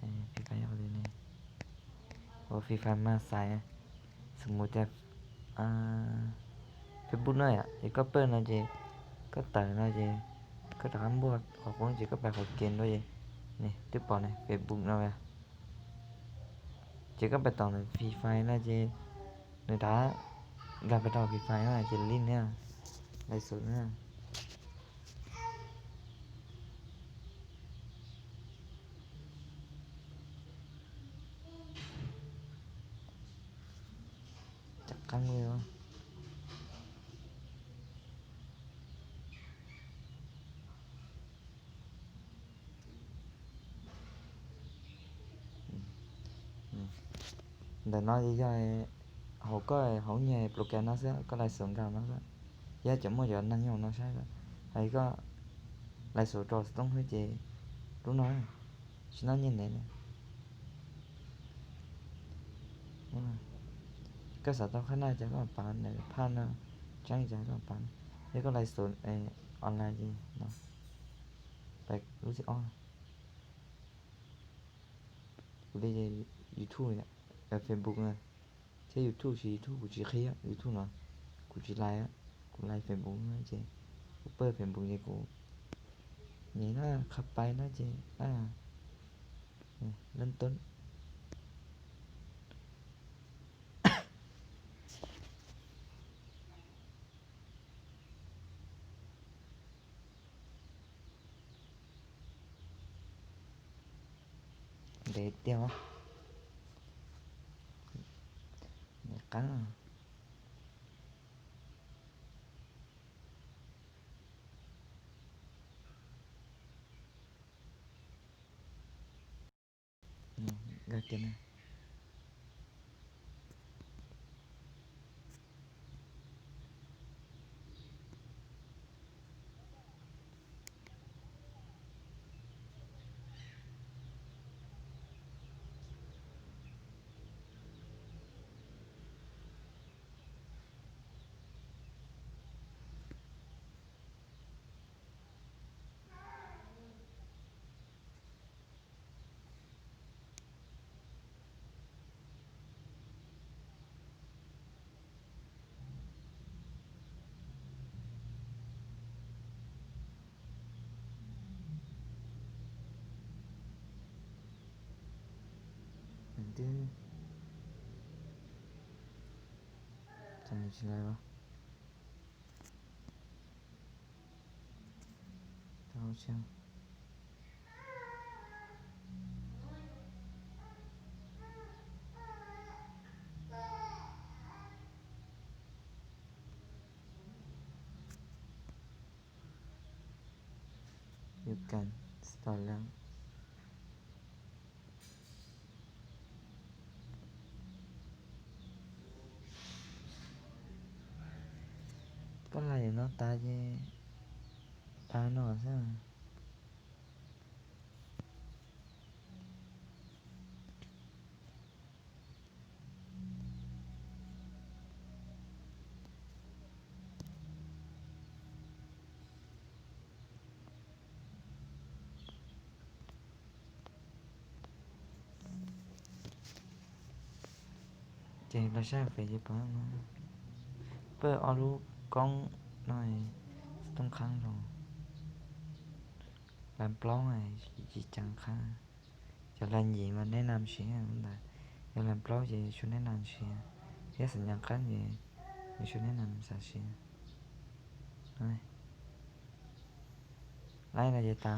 ก็เปิดเดียวเออฟรีไฟเอาเลยเนี่ยโอ้ฟรีไฟมาสายอะสมมุติจะอ่าเฟซบุ๊กหน่อยอะเดี๋ยวก็เปิดนะเจก็เติร์นะเจก็ถามบวกขอบคุณเจก็ไปขอเกณฑ์ด้วยเจนี่ติ๊บปอเนี่ยเฟซบุ๊กนะเว้ยเจก็ไปต่อในฟรีไฟนะเจในท้าการไปต่อฟรีไฟนะเจลิ้นเนี่ยไรสุดเนี่ย căng luôn ừ. để nói gì cho họ có họ nhẹ program nó sẽ có lại sướng cao nó sẽ giá chấm một giờ năng nhau nó sẽ hay có lại số trò tông hơi chị. Đúng nói chỉ nói như này nè. Đúng rồi. ก็สาวต้องข้างหน้าจะก็ปานเนี่ยผ่านนะจ้างใจก็ปานนี่ก็ไลฟ์สดเออออนไลน์จีเนาะไปรู้สึกอ๋อกูได้จะยูทูบเนี่ยแบบเฟซบุ๊กนะใช้ยูทูบใช้ยูทูบกูจะเคียยูทูบเนาะกูจะไลฟ์อะกูไลฟ์เฟซบุ๊กนะเจกูเปิดเฟซบุ๊กเจกูนี่นะขับไปนะเจอ่าเนี่ยเริ่มต้น Bete oh. Mukhang. Ganyan na. 点，站起来吧，刀枪。You 亮 lang. Có lại nó ta chứ Ta nó sao Chị là sao phải giúp bà nó Bơ ở กล้องหน่อยต้องค้างหรอลำปล้องไงจีจังค้างจะลันยีมันแนะนำเชียร์มันได้จะลำปล้องยีช่วยแนะนำเชียร์เยสัญญาข้างจะช่วยแนะนำสาเชียร์ไล่อะไรตา